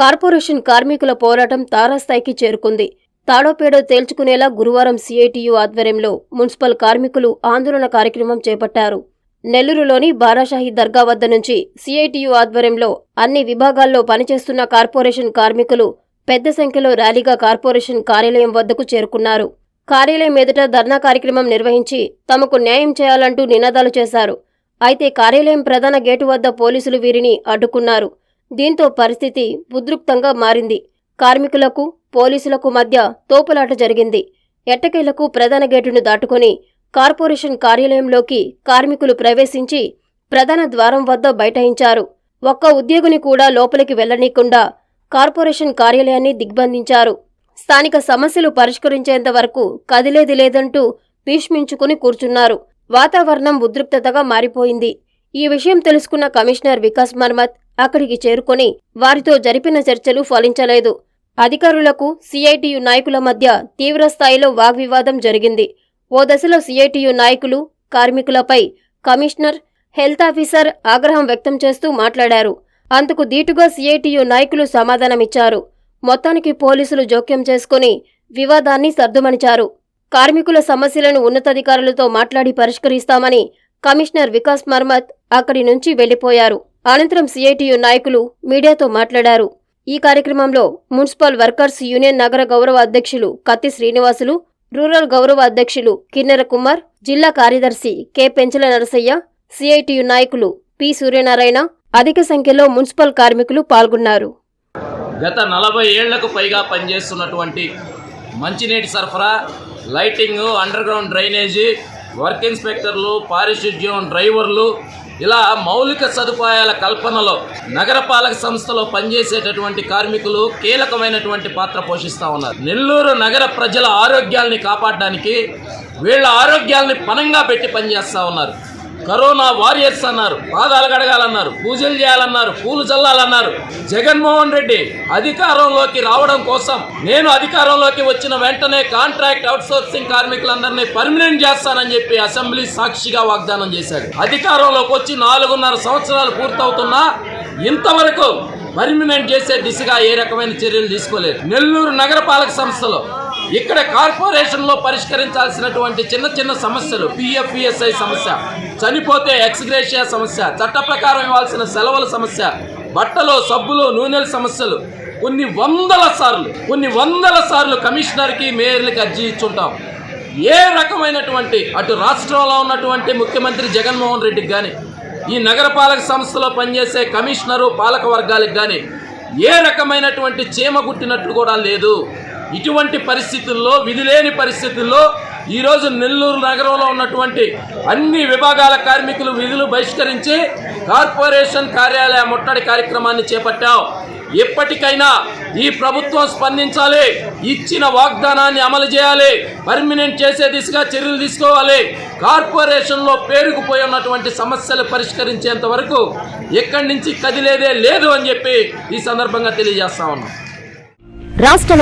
Corporation కార్మికుల పోరాటం తారాస్థాయికి చేరుకుంది. తాడోపేడో తేల్చుకునేలా గురువారం సిఐటియు ఆధ్వర్యంలో మున్సిపల్ కార్మికులు ఆందోళన కార్యక్రమం చేపట్టారు. నెల్లూరులోని బారాషాహి దర్గా వద్ద నుంచి సిఐటియు ఆధ్వర్యంలో అన్ని విభాగాల్లో పనిచేస్తున్న కార్పొరేషన్ కార్మికులు పెద్ద సంఖ్యలో ర్యాలీగా కార్పొరేషన్ కార్యాలయం వద్దకు చేరుకున్నారు. కార్యాలయం ఎదుట ధర్నా కార్యక్రమం నిర్వహించి తమకు న్యాయం చేయాలంటూ నినాదాలు చేశారు. అయితే కార్యాలయం ప్రధాన గేటు వద్ద పోలీసులు వీరిని అడ్డుకున్నారు. దీంతో పరిస్థితి ఉద్రిక్తంగా మారింది. కార్మికులకు పోలీసులకు మధ్య తోపులాట జరిగింది. ఎట్టకేలకు ప్రధాన గేటును దాటుకొని కార్పొరేషన్ కార్యాలయంలోకి కార్మికులు ప్రవేశించి ప్రధాన ద్వారం వద్ద బైఠాయించారు. ఒక్క ఉద్యోగిని కూడా లోపలికి వెళ్ళనీయకుండా కార్పొరేషన్ కార్యాలయాన్ని దిగ్బంధించారు. స్థానిక సమస్యలు పరిష్కరించేంత వరకు కదిలేది లేదంటూ భీష్మించుకుని కూర్చున్నారు. వాతావరణం ఉద్రిక్తతగా మారిపోయింది. ఈ విషయం తెలుసుకున్న కమిషనర్ వికాస్ మర్మత్ అక్కడికి చేరుకొని వారితో జరిపిన చర్చలు ఫలించలేదు. అధికారులకు సిఐటియు నాయకుల మధ్య తీవ్రస్థాయిలో వాగ్వివాదం జరిగింది. ఓ దశలో సిఐటియు నాయకులు కార్మికులపై కమిషనర్ హెల్త్ ఆఫీసర్ ఆగ్రహం వ్యక్తం చేస్తూ మాట్లాడారు. అందుకు దీటుగా సిఐటియు నాయకులు సమాధానమిచ్చారు. మొత్తానికి పోలీసులు జోక్యం చేసుకుని వివాదాన్ని సర్దుమణిచారు. కార్మికుల సమస్యలను ఉన్నతాధికారులతో మాట్లాడి పరిష్కరిస్తామని కమిషనర్ వికాస్ మర్మత్ అక్కడి నుంచి వెళ్ళిపోయారు అనంతరం సిఐటియు నాయకులు మీడియాతో మాట్లాడారు. ఈ కార్యక్రమంలో మున్సిపల్ వర్కర్స్ యూనియన్ నగర గౌరవ అధ్యక్షులు కత్తి శ్రీనివాసులు రూరల్ గౌరవ అధ్యక్షులు కిన్నెర కుమార్ జిల్లా కార్యదర్శి కె. పెంచల నరసయ్య సిఐటియు నాయకులు పి. సూర్యనారాయణ అధిక సంఖ్యలో మున్సిపల్ కార్మికులు పాల్గొన్నారు. గత నలభై ఏళ్ళకు పైగా పనిచేస్తున్నటువంటి మంచినీటి సరఫరా lighting underground drainage work ఇన్స్పెక్టర్లు పారిశుద్ధ్యం డ్రైవర్లు ఇలా మౌలిక సదుపాయాల కల్పనలో నగరపాలక సంస్థలో పనిచేసేటటువంటి కార్మికులు కీలకమైనటువంటి పాత్ర పోషిస్తూ ఉన్నారు. నెల్లూరు నగర ప్రజల ఆరోగ్యాల్ని కాపాడడానికి వీళ్ళ ఆరోగ్యాల్ని పనంగా పెట్టి పనిచేస్తూ ఉన్నారు. కరోనా వారియర్స్ అన్నారు పాదాలు కడగాలన్నారు పూజలు చేయాలన్నారు పూలు చల్లాలన్నారు. జగన్మోహన్ రెడ్డి అధికారంలోకి రావడం కోసం నేను అధికారంలోకి వచ్చిన వెంటనే కాంట్రాక్ట్ అవుట్సోర్సింగ్ కార్మికులందరినీ పర్మనెంట్ చేస్తానని చెప్పి అసెంబ్లీ సాక్షిగా వాగ్దానం చేశాడు. అధికారంలోకి వచ్చి నాలుగున్నర సంవత్సరాలు పూర్తవుతున్నా ఇంతవరకు పర్మనెంట్ చేసే దిశగా ఏ రకమైన చర్యలు తీసుకోలేదు. నెల్లూరు నగరపాలక సంస్థలో ఇక్కడ కార్పొరేషన్లో పరిష్కరించాల్సినటువంటి చిన్న చిన్న సమస్యలు పిఎఫ్ఈఎస్ఐ సమస్య చనిపోతే ఎక్స్గ్రేషియా సమస్య చట్ట ప్రకారం ఇవ్వాల్సిన సెలవుల సమస్య బట్టలు సబ్బులు నూనెల సమస్యలు. కొన్ని వందల సార్లు కొన్ని వందల సార్లు కమిషనర్కి మేయర్లకి అర్జీ ఇచ్చుంటాం. ఏ రకమైనటువంటి అటు రాష్ట్రంలో ఉన్నటువంటి ముఖ్యమంత్రి జగన్మోహన్ రెడ్డికి కానీ ఈ నగరపాలక సంస్థలో పనిచేసే కమిషనరు పాలక వర్గాలకు కానీ ఏ రకమైనటువంటి చీమ గుట్టినట్లు కూడా లేదు. ఇటువంటి పరిస్థితుల్లో విధిలేని పరిస్థితుల్లో ఈరోజు నెల్లూరు నగరంలో ఉన్నటువంటి అన్ని విభాగాల కార్మికులు విధులు బహిష్కరించి కార్పొరేషన్ కార్యాలయ ముట్టడి కార్యక్రమాన్ని చేపట్టాం. ఎప్పటికైనా ఈ ప్రభుత్వం స్పందించాలి ఇచ్చిన వాగ్దానాన్ని అమలు చేయాలి పర్మినెంట్ చేసే దిశగా చర్యలు తీసుకోవాలి. కార్పొరేషన్లో పేరుకుపోయి ఉన్నటువంటి సమస్యలు పరిష్కరించేంత వరకు ఎక్కడి నుంచి కదిలేదే లేదు అని చెప్పి ఈ సందర్భంగా తెలియజేస్తా ఉన్నాం. రాష్ట్ర